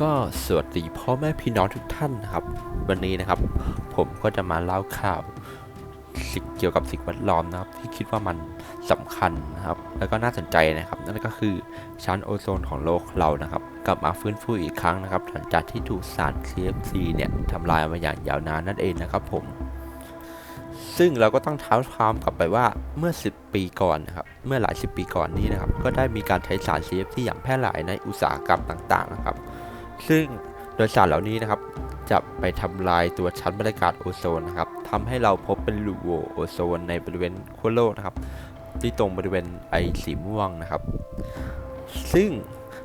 ก็สวัสดีพ่อแม่พี่น้องทุกท่านนะครับ วันนี้นะครับ ผมก็จะมาเล่าข่าวสิ่งเกี่ยวกับสิ่งแวดล้อมนะครับ ที่คิดว่ามันสำคัญนะครับ แล้วก็น่าสนใจนะครับ นั่นก็คือชั้นโอโซนของโลกเรานะครับ กลับมาฟื้นฟูอีกครั้งนะครับ หลังจากที่ถูกสาร CFC เนี่ยทำลายมาอย่างยาวนานนั่นเองนะครับผมซึ่งเราก็ต้องเท้าความกลับไปว่าเมื่อ 10 ปีก่อนนะครับ เมื่อหลาย 10 ปีก่อนนี้นะครับ ก็ได้มีการใช้สาร CFC อย่างแพร่หลายในอุตสาหกรรมต่างๆนะครับ ซึ่งโดยสารเหล่านี้นะครับ จะไปทำลายตัวชั้นบรรยากาศโอโซนนะครับทำให้เราพบเป็นรูโวโอโซนในบริเวณขั้วโลกนะครับ ที่ตรงบริเวณไอสีม่วงนะครับ ซึ่ง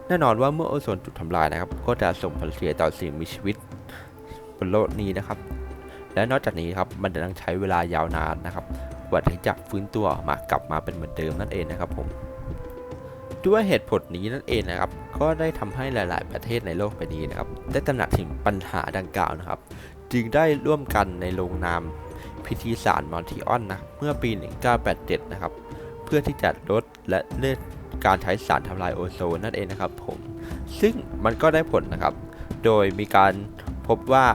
แน่นอนว่าเมื่อโอโซนถูกทำลายนะครับ ก็จะส่งผลเสียต่อสิ่งมีชีวิตบนโลกนี้นะครับ และนอกจากนี้ครับมันจะต้องใช้เวลายาวนานนะครับกว่าที่จะฟื้นตัวมากลับมาเป็นเหมือนเดิมนั่นเองนะครับผม ด้วยเหตุผลนี้นั่นเองนะครับ ก็ได้ทำให้หลาย ๆ ประเทศในโลกใบนี้นะครับ ได้ตระหนักถึงปัญหาดังกล่าวนะครับ จึงได้ร่วมกันในลงนามพิธีสารมอนทิออนนะเมื่อปี 1987 นะครับ เพื่อที่จะลดและเลิกการใช้สารทำลายโอโซนนั่นเองนะครับผม ซึ่งมันก็ได้ผลนะครับ โดยมีการพบว่า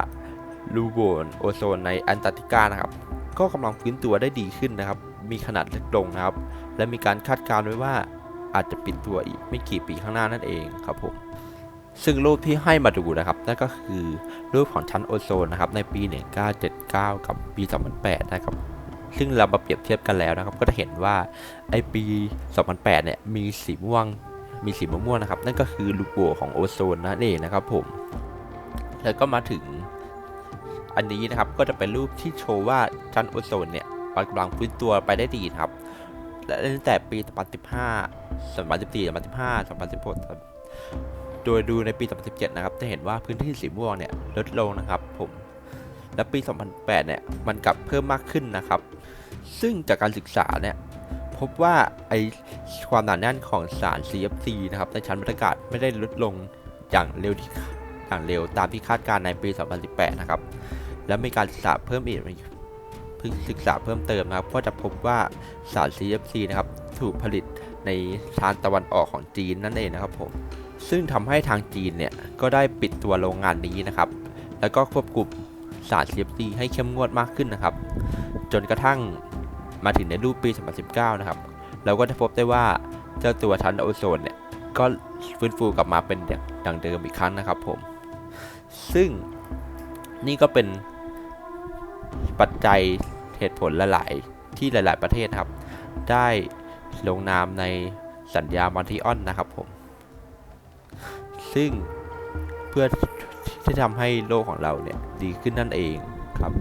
รูโบนโอโซนในแอนตาร์กติกานะครับ ก็กำลังฟื้นตัวได้ดีขึ้นนะครับ มีขนาดเล็กลงนะครับ และมีการคาดการณ์ไว้ว่า อาจจะปิดตัวอีกไม่กี่ปีข้างหน้านั่นเองครับผมซึ่งรูปที่ให้มาดูนะครับนั่นก็คือรูปของชั้นโอโซนนะครับในปี 1979 กับปี 2008 นะครับ ซึ่งเรามาเปรียบเทียบกันแล้วนะครับ ก็จะเห็นว่าไอปี 2008 เนี่ยมีสีม่วงมีสีม่วงนะครับนั่นก็คือลูกโบของโอโซนนั่นเองนะครับผม แล้วก็มาถึงอันนี้นะครับก็จะเป็นรูปที่โชว์ว่าชั้นโอโซนเนี่ยกำลังฟื้นตัวไปได้ดีครับ และตั้งแต่ปี2015 2014 2015 2016 โดยดูในปี 2017 นะครับ จะเห็นว่าพื้นที่สีม่วงเนี่ยลดลงนะครับผม และปี 2008 เนี่ยมันกลับเพิ่มมากขึ้นนะครับ ซึ่งจากการศึกษาเนี่ยพบว่าไอความหนาแน่นของสาร CFC นะครับในชั้นบรรยากาศไม่ได้ลดลงอย่างเร็วที่อย่างเร็วตามที่คาดการณ์ในปี 2018 นะครับ และมีการศึกษาเพิ่มอีก ศึกษาเพิ่มเติมนะครับ ก็จะพบว่าสาร CFC นะครับถูกผลิตในทางตะวันออกของจีนนั่นเองนะครับผมซึ่งทำให้ทางจีนเนี่ยก็ได้ปิดตัวโรงงานนี้นะครับ แล้วก็ควบคุมสาร CFC ให้เข้มงวดมากขึ้นนะครับ จนกระทั่งมาถึงในรูปปี 2019 นะครับ เราก็จะพบได้ว่าเจ้าตัวชั้นโอโซนเนี่ยก็ฟื้นฟูกลับมาเป็นอย่งเดิมอีกครั้งนะครับผม ซึ่งนี่ก็เป็น ปัจจัยเหตุผลหลายๆที่หลาย ๆ ประเทศนะครับ ได้ลงนามในสัญญามอนทิออนนะครับผม ซึ่งเพื่อที่จะทำให้โลกของเราเนี่ยดีขึ้นนั่นเองครับ